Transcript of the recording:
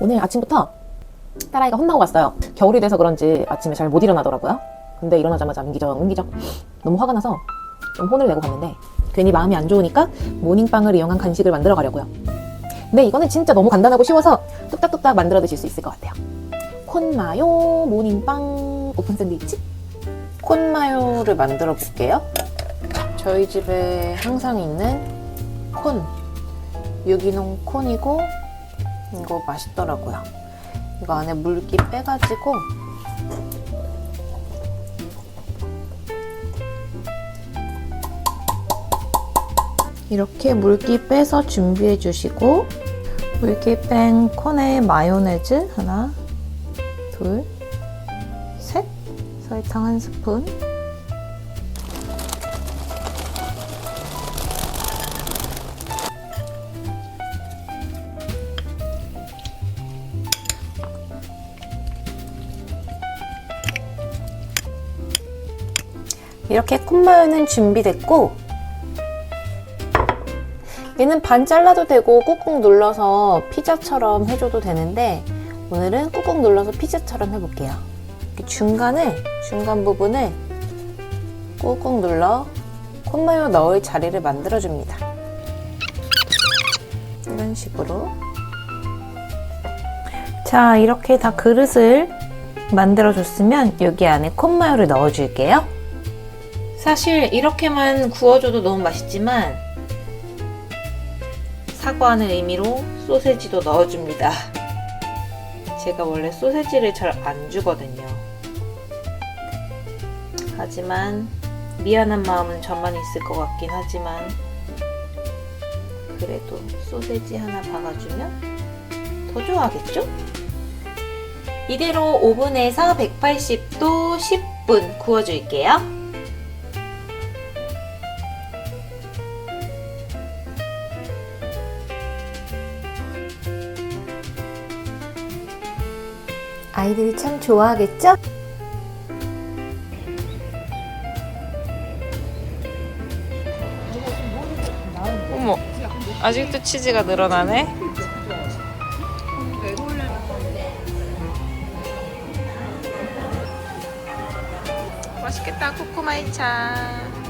오늘 아침부터 딸아이가 혼나고 갔어요. 겨울이 돼서 그런지 아침에 잘 못 일어나더라고요. 근데 일어나자마자 은기적 은기적 너무 화가 나서 좀 혼을 내고 갔는데 괜히 마음이 안 좋으니까 모닝빵을 이용한 간식을 만들어 가려고요. 근데 이거는 진짜 너무 간단하고 쉬워서 뚝딱뚝딱 만들어 드실 수 있을 것 같아요. 콘마요 모닝빵 오픈 샌드위치 콘마요를 만들어 볼게요. 저희 집에 항상 있는 콘 유기농 콘이고 이거 맛있더라고요. 이거 안에 물기 빼가지고 이렇게 물기 빼서 준비해 주시고 물기 뺀 콘에 마요네즈 하나, 둘, 셋, 설탕 한 스푼, 이렇게 콘마요는 준비됐고 얘는 반 잘라도 되고 꾹꾹 눌러서 피자처럼 해줘도 되는데 오늘은 꾹꾹 눌러서 피자처럼 해볼게요. 중간에 중간 부분을 꾹꾹 눌러 콘마요 넣을 자리를 만들어줍니다. 이런 식으로 자 이렇게 다 그릇을 만들어줬으면 여기 안에 콘마요를 넣어줄게요. 사실 이렇게만 구워줘도 너무 맛있지만 사과하는 의미로 소세지도 넣어줍니다. 제가 원래 소세지를 잘 안 주거든요. 하지만 미안한 마음은 저만 있을 것 같긴 하지만 그래도 소세지 하나 박아주면 더 좋아하겠죠? 이대로 오븐에서 180도 10분 구워줄게요. 아이들이 참 좋아하겠죠? 어머, 아직도 치즈가 늘어나네. 맛있겠다, 코코마이차.